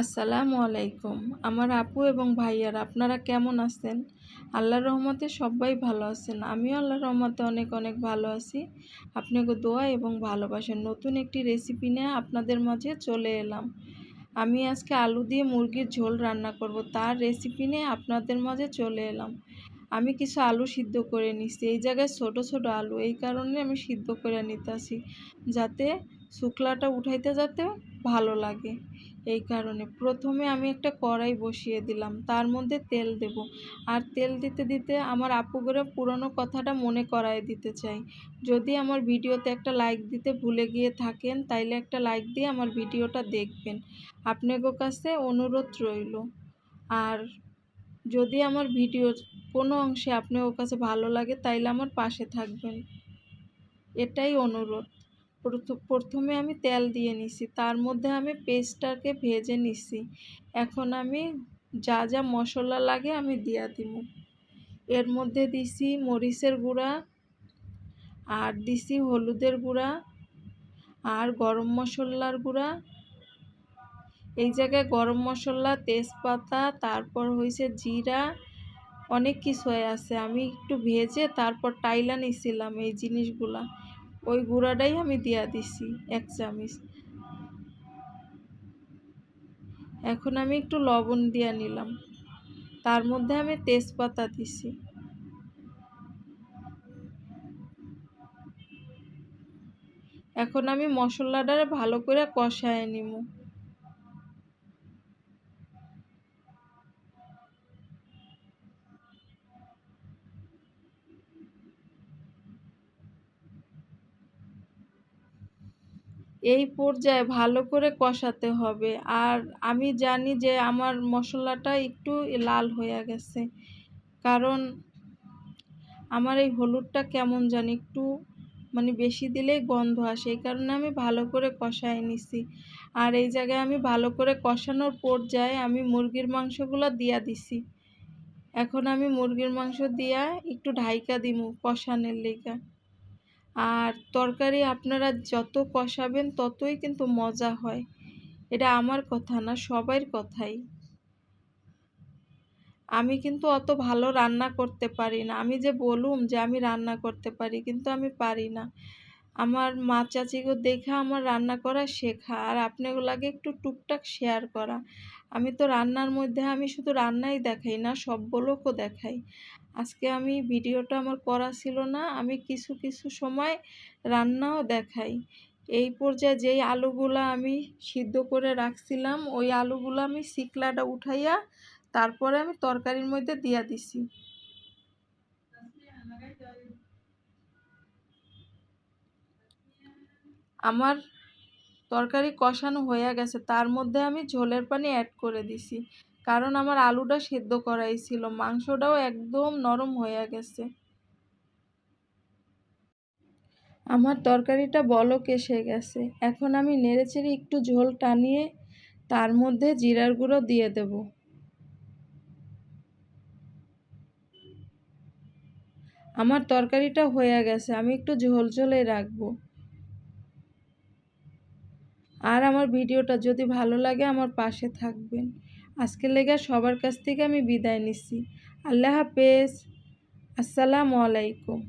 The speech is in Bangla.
আসসালামু আলাইকুম। আমার আপু এবং ভাইয়ার, আপনারা কেমন আছেন? আল্লাহর রহমতে সবাই ভালো আছেন। আমিও আল্লাহর রহমতে অনেক অনেক ভালো আছি। আপনাকে দোয়া এবং ভালোবাসেন নতুন একটি রেসিপি নিয়ে আপনাদের মাঝে চলে এলাম। আমি আজকে আলু দিয়ে মুরগির ঝোল রান্না করব, তার রেসিপি নিয়ে আপনাদের মাঝে চলে এলাম। আমি কিছু আলু সিদ্ধ করে নিচ্ছি। এই জায়গায় ছোট ছোট আলু, এই কারণে আমি সিদ্ধ করে নিতেছি, যাতে শুকলাটা উঠাইতে যাতে ভালো লাগে। এই কারণে। প্রথমে আমি একটা কড়াই বসিয়ে দিলাম, তার মধ্যে তেল দেব। আর তেল দিতে দিতে আমার আপু করে পুরনো কথাটা মনে করায় দিতে চাই। যদি আমার ভিডিওতে একটা লাইক দিতে ভুলে গিয়ে থাকেন, তাইলে একটা লাইক দিয়ে আমার ভিডিওটা দেখবেন। আপনাদের কাছে অনুরোধ রইল। আর যদি আমার ভিডিওর কোনো অংশে আপনার কাছে ভালো লাগে, তাইলে আমার পাশে থাকবেন। এটাই অনুরোধ। প্রথমে আমি তেল দিয়ে নিছি, তার মধ্যে আমি পেস্টটাকে ভেজে নিছি। এখন আমি যা যা মশলা লাগে আমি দিয়া দিব। এর মধ্যে দিছি মরিচের গুঁড়া, আর দিছি হলুদের গুঁড়া, আর গরম মশলার গুঁড়া। এই জায়গায় গরম মশলা, তেজপাতা, তারপর হয়েছে জিরা, অনেক কিছু আছে। আমি একটু ভেজে তারপর টাইলা নিছিলাম এই জিনিসগুলা। ওই গুঁড়াটাই আমি দিয়া দিছি, এক চামচ। এখন আমি একটু লবণ দিয়া নিলাম। তার মধ্যে আমি তেজপাতা দিছি। এখন আমি মশলাটারে ভালো করে কষায় নিব। এই পর্যায়ে ভালো করে কষাতে হবে। আর আমি জানি যে আমার মশলাটা একটু লাল হয়ে গেছে। কারণ আমার এই হলুদটা কেমন জানি একটু মানে বেশি দিলেই গন্ধ আসে। এই কারণে আমি ভালো করে কষায় নিছি। আর এই জায়গায় আমি ভালো করে কষানোর পর্যায়ে আমি মুরগির মাংসগুলো দিয়া দিছি। এখন আমি মুরগির মাংস দিয়া একটু ঢাইকা দিমু কষানের লেগা। আর তরকারি আপনারা যত কষাবেন ততই কিন্তু মজা হয়। এটা আমার কথা না সবার কথাই। আমি কিন্তু অত ভালো রান্না করতে পারি না। আমি যে বলুম যে আমি রান্না করতে পারি, কিন্তু আমি পারি না। আমার মা চাচিকে দেখে আমার রান্না করা শেখা, আর আপনাগুলাকে একটু টুকটাক শেয়ার করা। আমি তো রান্নার মধ্যে আমি শুধু রান্নাই দেখাই না, সব বলোকও দেখাই। আজকে আমি ভিডিওটা আমার করা ছিল না, আমি কিছু কিছু সময় রান্নাও দেখাই। এই পর্যায়ে যেই আলুগুলো আমি সিদ্ধ করে রাখছিলাম, ওই আলুগুলো আমি শিকলাটা উঠাইয়া তারপরে আমি তরকারির মধ্যে দিয়া দিছি। আমার তরকারি কষানো হয়ে গেছে, তার মধ্যে আমি ঝোলের পানি অ্যাড করে দিছি। কারণ আমার আলুটা সেদ্ধ করাই ছিল, মাংসটাও একদম নরম হয়ে গেছে। আমার তরকারিটা বলক এসে গেছে। এখন আমি নেড়েচেড়ে একটু ঝোল টানিয়ে তার মধ্যে জিরার গুঁড়ো দিয়ে দেব। আমার তরকারিটা হয়ে গেছে, আমি একটু ঝোল ঝোলে রাখব। আর আমার ভিডিওটা যদি ভালো লাগে আমার পাশে থাকবেন। আজকে লেগে সবার কাছ থেকে আমি বিদায় নিচ্ছি। আল্লাহ হাফেজ। আসসালামু আলাইকুম।